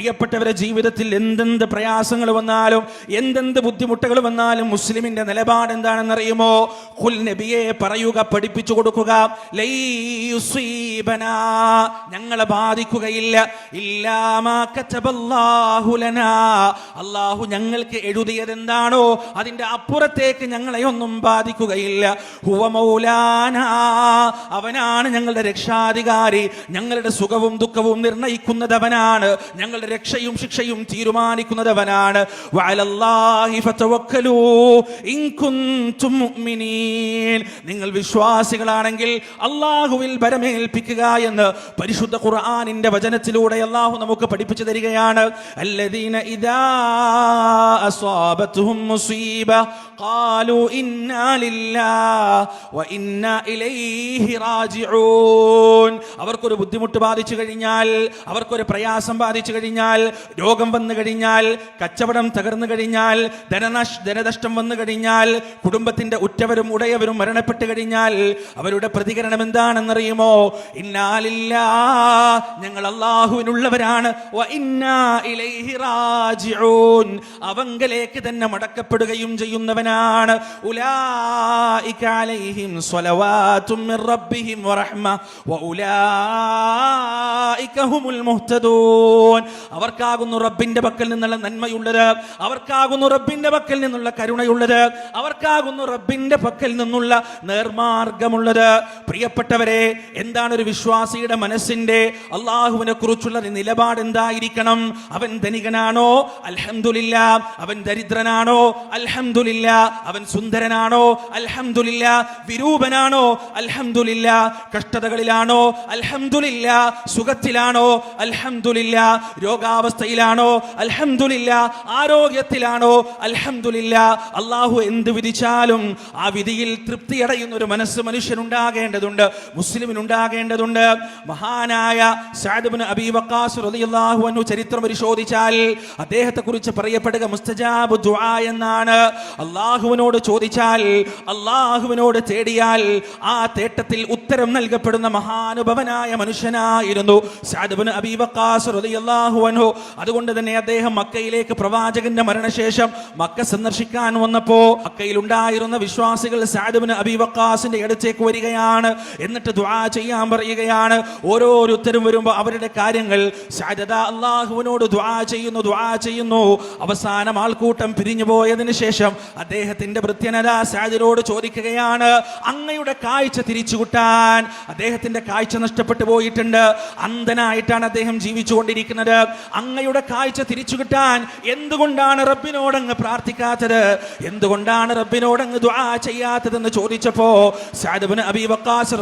പ്രിയപ്പെട്ടവരെ ജീവിതത്തിൽ എന്തെന്ത് പ്രയാസങ്ങൾ വന്നാലും എന്തെന്ത് ബുദ്ധിമുട്ടുകൾ വന്നാലും മുസ്ലിമിന്റെ നിലപാട് എന്താണെന്നറിയുമോ? ഖുൽ നബിയെ പറയുക പഠിപ്പിച്ചു കൊടുക്കുക. ഞങ്ങളെ ബാധിക്കുകയില്ല. അള്ളാഹു ഞങ്ങൾക്ക് എഴുതിയത് എന്താണോ അതിന്റെ അപ്പുറത്തേക്ക് ഞങ്ങളെ ഒന്നും ബാധിക്കുകയില്ല. ഹുവ അവനാണ് ഞങ്ങളുടെ രക്ഷാധികാരി. ഞങ്ങളുടെ സുഖവും ദുഃഖവും നിർണയിക്കുന്നത് അവനാണ് ഞങ്ങളുടെ രക്ഷയും ശിക്ഷയും തീരുമാനിക്കുന്നതവനാണ്. നിങ്ങൾ വിശ്വാസികളാണെങ്കിൽ അള്ളാഹുവിൽ ഭരമേൽപ്പിക്കുക എന്ന് പരിശുദ്ധ ഖുർആാനിന്റെ വചനത്തിലൂടെ അള്ളാഹു നമുക്ക് പഠിപ്പിച്ചു തരികയാണ്. അല്ലദീന ഇദാ മുസീബ. ഖാലു إنا لله وإنا إليه റാജിഊൻ അവർക്കൊരു ബുദ്ധിമുട്ട് ബാധിച്ചു കഴിഞ്ഞാൽ അവർക്കൊരു പ്രയാസം ബാധിച്ചു കഴിഞ്ഞാൽ രോഗം വന്നു കഴിഞ്ഞാൽ കച്ചവടം തകർന്നു കഴിഞ്ഞാൽ ധനനഷ് ധനനഷ്ടം വന്നു കഴിഞ്ഞാൽ കുടുംബത്തിന്റെ ഉറ്റവരും ഉടയവരും മരണപ്പെട്ടു കഴിഞ്ഞാൽ അവരുടെ പ്രതികരണം എന്താണെന്നറിയുമോ? ഇന്നാലില്ല ഞങ്ങൾ അള്ളാഹുവിനുള്ളവരാണ് അവങ്കലേക്ക് തന്നെ മടക്കപ്പെടുകയും ചെയ്യുന്നവനാണ് മുഹ്തദൂൻ. അവർക്കാകുന്നു റബ്ബിന്റെ പക്കൽ നിന്നുള്ള നന്മയുള്ളത്. അവർക്കാകുന്നു റബ്ബിന്റെ പക്കൽ നിന്നുള്ള കരുണയുള്ളത്. അവർക്കാകുന്നു റബ്ബിന്റെ പക്കൽ നിന്നുള്ള നേർമാർഗമുള്ളത്. പ്രിയപ്പെട്ടവരെ എന്താണ് ഒരു വിശ്വാസിയുടെ മനസ്സിന്റെ അള്ളാഹുവിനെ കുറിച്ചുള്ള നിലപാട് എന്തായിരിക്കണം? അവൻ ധനികനാണോ? അൽഹംദുലില്ല അവൻ ദരിദ്രനാണോ? അൽഹംദുലില്ല അവൻ സുന്ദരനാണോ? അൽഹംദുലില്ല. വിരൂപനാണോ? അൽഹംദുലില്ല. കഷ്ടതകളിലാണോ? അൽഹംദുലില്ല. സുഖത്തിലാണോ? അൽഹംദുലില്ല. രോഗാവസ്ഥയിലാണോ? അൽഹംദുലില്ല. ആരോഗ്യത്തിലാണോ? അൽഹംദുലില്ല. അള്ളാഹു എന്ത് വിധിച്ചാലും ആ വിധിയിൽ തൃപ്തിയടയുന്ന ഒരു മനസ്സ് മനുഷ്യനുണ്ടാകേണ്ടതുണ്ട്. മുസ്ലിമിനുണ്ടാകേണ്ടതുണ്ട്. മഹാനായ സാദബിന് അബി വക്കാസ് റളിയല്ലാഹു അൻഹു ചരിത്രം പരിശോധിച്ചാൽ അദ്ദേഹത്തെ കുറിച്ച് പറയപ്പെടുക മുസ്തജാബ് ദുആ എന്നാണ്. അള്ളാഹുവിനോട് ചോദിച്ചാൽ അള്ളാഹുവിനോട് തേടിയാൽ ആ തേട്ടത്തിൽ ഉത്തരം നൽകപ്പെടുന്ന മഹാനുഭവനായ മനുഷ്യനായിരുന്നു. അതുകൊണ്ട് തന്നെ അദ്ദേഹം മക്കയിലേക്ക് പ്രവാചകന്റെ മരണശേഷം മക്ക സന്ദർശിക്കാൻ വന്നപ്പോ മക്കയിൽ ഉണ്ടായിരുന്ന വിശ്വാസികൾ സാദുബിന് അബിവക്കാസിന്റെ അടുത്തേക്ക് വരികയാണ്. എന്നിട്ട് ദ്വാ ചെയ്യാൻ പറയുകയാണ്. ഓരോരുത്തരും വരുമ്പോൾ അവരുടെ കാര്യങ്ങൾ അള്ളാഹുവിനോട് ദ്വാ ചെയ്യുന്നു ദ്വാ ചെയ്യുന്നു. അവസാനം ആൾക്കൂട്ടം പിരിഞ്ഞു പോയതിനു ശേഷം അദ്ദേഹത്തിന്റെ വൃത്യനത സാദിനോട് ചോദിക്കുകയാണ് അങ്ങയുടെ കാഴ്ച തിരിച്ചു കിട്ടാൻ അദ്ദേഹത്തിന്റെ കാഴ്ച നഷ്ടപ്പെട്ടു പോയിട്ടുണ്ട്. അന്ധനായിട്ടാണ് അദ്ദേഹം ജീവിച്ചുകൊണ്ടിരിക്കുന്നത്. അങ്ങയുടെ കാഴ്ച തിരിച്ചു കിട്ടാൻ എന്തുകൊണ്ടാണ് റബ്ബിനോട് അങ്ങ് പ്രാർത്ഥിക്കാത്തത്? എന്തുകൊണ്ടാണ് റബ്ബിനോട് അങ്ങ് ചെയ്യാത്തതെന്ന് ചോദിച്ചപ്പോ സാദബിന് അബി വക്കാസ്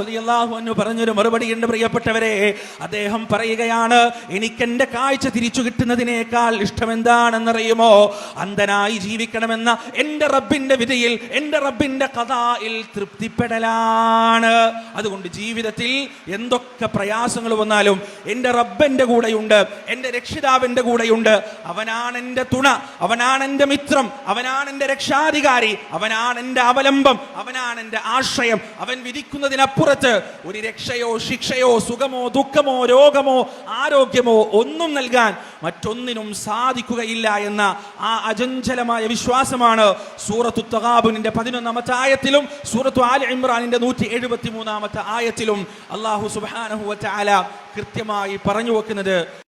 അൻഹു പറഞ്ഞൊരു മറുപടി ഉണ്ട് പ്രിയപ്പെട്ടവരെ. അദ്ദേഹം പറയുകയാണ് എനിക്ക് എന്റെ കാഴ്ച തിരിച്ചു കിട്ടുന്നതിനേക്കാൾ ഇഷ്ടം എന്താണെന്നറിയുമോ അന്ധനായി ജീവിക്കണമെന്ന എന്റെ റബ്ബിന്റെ വിധിയിൽ എന്റെ റബ്ബിന്റെ കഥായിൽ തൃപ്തിപ്പെടലാണ്. അതുകൊണ്ട് ജീവിതത്തിൽ എന്തൊക്കെ പ്രയാസങ്ങൾ വന്നാലും എന്റെ റബ്ബന്റെ കൂടെയുണ്ട് എന്റെ രക്ഷിതാവിന്റെ കൂടെയുണ്ട്. അവനാണ് എന്റെ തുണ അവനാണ് എന്റെ മിത്രം അവനാണ് എന്റെ രക്ഷാധികാരി അവനാണ് എന്റെ അവലംബം അവനാണ് എന്റെ ആശ്രയം. അവൻ വിധിക്കുന്നതിനപ്പുറത്ത് ഒരു രക്ഷയോ ശിക്ഷയോ സുഖമോ ദുഃഖമോ രോഗമോ ആരോഗ്യമോ ഒന്നും നൽകാൻ മറ്റൊന്നിനും സാധിക്കുകയില്ല എന്ന ആ അജഞ്ചലമായ വിശ്വാസമാണ് സൂറത്തു തകാബുനിന്റെ പതിനൊന്നാമത്തെ ആയത്തിലും സൂറത്തു ആൽ ഇമ്രാനിന്റെ നൂറ്റി എഴുപത്തി മൂന്നാമത്തെ ആയത്തിലും അള്ളാഹു സുബാനഹുല കൃത്യമായി പറഞ്ഞു വെക്കുന്നത്